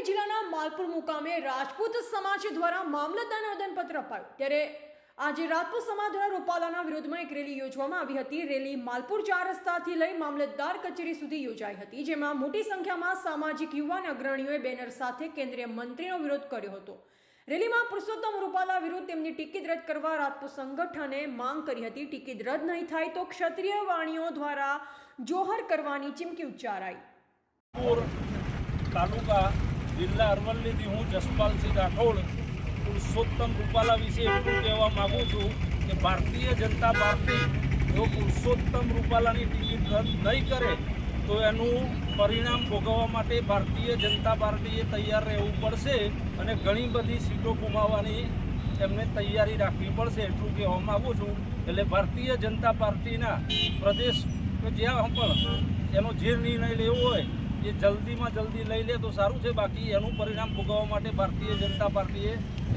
અરવલ્લી જિલ્લાના માલપુર મુકામે રાજપૂત સમાજ દ્વારા મામલતદારને આવેદનપત્ર અપાયું. ત્યારે આજે રાજપૂત સમાજ દ્વારા રૂપાલાના વિરોધમાં એક રેલી યોજવામાં આવી હતી. રેલી માલપુર ચાર રસ્તાથી લઈ મામલતદાર કચેરી સુધી યોજાઈ હતી, જેમાં મોટી સંખ્યામાં સામાજિક યુવાન અગ્રણીઓએ બેનર સાથે કેન્દ્રીય મંત્રીનો વિરોધ કર્યો હતો. રેલીમાં પુરુષોત્તમ રૂપાલા વિરુદ્ધ તેમની ટિકિટ રદ કરવા રાજપૂત સંગઠને માંગ કરી હતી. ટિકિટ રદ નહીં થાય તો ક્ષત્રિય વાણીઓ દ્વારા જોહર કરવાની ચીમકી ઉચ્ચારાઈ. તાલુકા જિલ્લા અરવલ્લીથી હું જસપાલસિંહ રાઠોડ, પુરુષોત્તમ રૂપાલા વિશે એટલું કહેવા માગું છું કે ભારતીય જનતા પાર્ટી જો પુરુષોત્તમ રૂપાલાની ટિકિટ રદ નહીં કરે, તો એનું પરિણામ ભોગવવા માટે ભારતીય જનતા પાર્ટીએ તૈયાર રહેવું પડશે અને ઘણી બધી સીટો ગુમાવવાની એમને તૈયારી રાખવી પડશે એટલું કહેવા માગું છું. એટલે ભારતીય જનતા પાર્ટીના પ્રદેશ કે જ્યાં પણ એનો જે નિર્ણય લેવો હોય એ જલ્દીમાં જલ્દી લઈ લે તો સારું છે. બાકી એનું પરિણામ ભોગવવા માટે ભારતીય જનતા પાર્ટીએ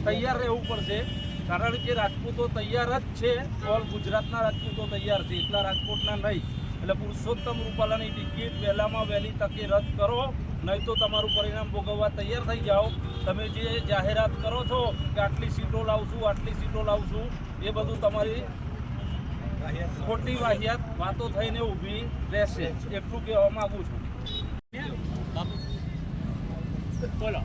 તૈયાર રહેવું પડશે. કારણ કે રાજપૂતો તૈયાર જ છે. ઓલ ગુજરાતના રાજપૂતો તૈયાર છે. એટલા રાજકોટના નહીં. એટલે પુરુષોત્તમ રૂપાલાની ટિકિટ વહેલામાં વહેલી તકે રદ કરો. નહીં તો તમારું પરિણામ ભોગવવા તૈયાર થઈ જાઓ. તમે જે જાહેરાત કરો છો કે આટલી સીટો લાવશું, આટલી સીટો લાવશું, એ બધું તમારી ખોટી વાહિયાત વાતો થઈને ઊભી રહેશે. એટલું કહેવા માગું છું. બોલો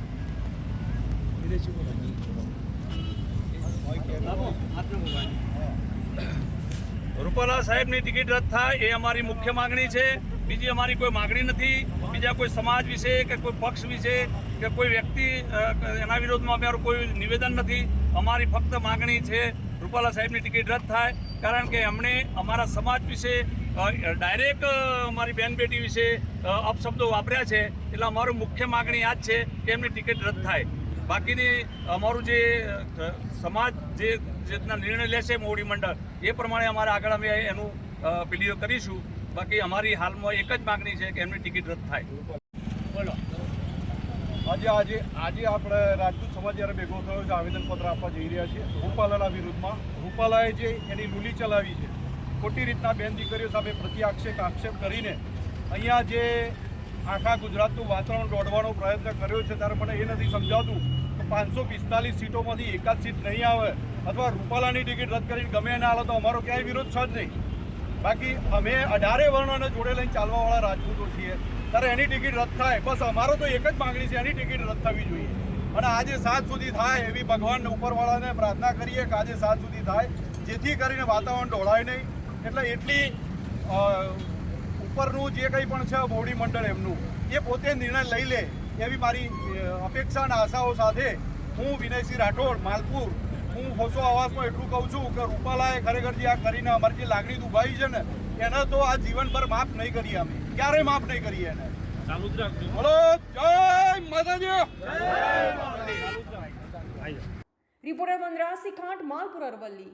રૂપાલા સાહેબની ટિકિટ રદ થાય, એ અમારી મુખ્ય માગણી છે. બીજી અમારી કોઈ માગણી નથી. બીજા કોઈ સમાજ વિશે કે કોઈ પક્ષ વિશે કે કોઈ વ્યક્તિ એના વિરોધમાં અમારું કોઈ નિવેદન નથી. અમારી ફક્ત માગણી છે રૂપાલા સાહેબની ટિકિટ રદ થાય. કારણ કે એમણે અમારા સમાજ વિશે ડાયરેક્ટ અમારી બેન બેટી વિશે અપશબ્દો વાપર્યા છે. એટલે અમારું મુખ્ય માગણી આ જ છે કે એમની ટિકિટ રદ થાય. બાકીની અમારું જે સમાજ જે રીતના નિર્ણય લેશે મોવડી મંડળ, એ પ્રમાણે અમારે આગળ અમે એનું પેલીઓ કરીશું. બાકી અમારી હાલમાં એક જ માગણી છે કે એમની ટિકિટ રદ થાય. આજે આજે આજે આપણે રાજપૂત સમાજ જ્યારે ભેગો થયો છે, આવેદનપત્ર આપવા જઈ રહ્યા છીએ. રૂપાલાના વિરુદ્ધમાં રૂપાલાએ જે એની લૂલી ચલાવી છે, ખોટી રીતના બેન દીકરીઓ સામે પ્રતિ આક્ષેપ આક્ષેપ કરીને અહીંયા જે આખા ગુજરાતનું વાતાવરણ દોડવાનો પ્રયત્ન કર્યો છે, ત્યારે મને એ નથી સમજાતું કે પાંચસો પિસ્તાલીસ સીટોમાંથી એકાદ સીટ નહીં આવે. અથવા રૂપાલાની ટિકિટ રદ કરીને ગમે એના હાલો તો અમારો ક્યાંય વિરોધ છે જ નહીં. બાકી અમે અઢારે વર્ણોને જોડે લઈને ચાલવાવાળા રાજપૂતો છીએ. ત્યારે એની ટિકિટ રદ થાય. બસ અમારો તો એક જ માંગણી છે, એની ટિકિટ રદ થવી જોઈએ. અને આજે સાત સુધી થાય એવી ભગવાન ઉપરવાળાને પ્રાર્થના કરીએ કે આજે સાત સુધી થાય, જેથી કરીને વાતાવરણ ઢોળાય નહીં. એટલે એટલી ઉપરનું જે કંઈ પણ છે મોવડી મંડળ એમનું, એ પોતે નિર્ણય લઈ લે એવી મારી અપેક્ષા અને આશાઓ સાથે હું વિનયસિંહ રાઠોડ, માલપુર હું હોસો આવાસમાં એટલું કહું છું કે રૂપાલાએ ખરેખર જે આ કરીને અમારી જે લાગણી દુભાઈ છે ને એને તો આ જીવનભર માફ નહીં કરીએ અમે. ક્યારેય માફ નહીં કરીએ એને. બોલો જય માતાજી! રિપોર્ટર વનરાજ સિખાંટ માલપુર અરવલ્લી.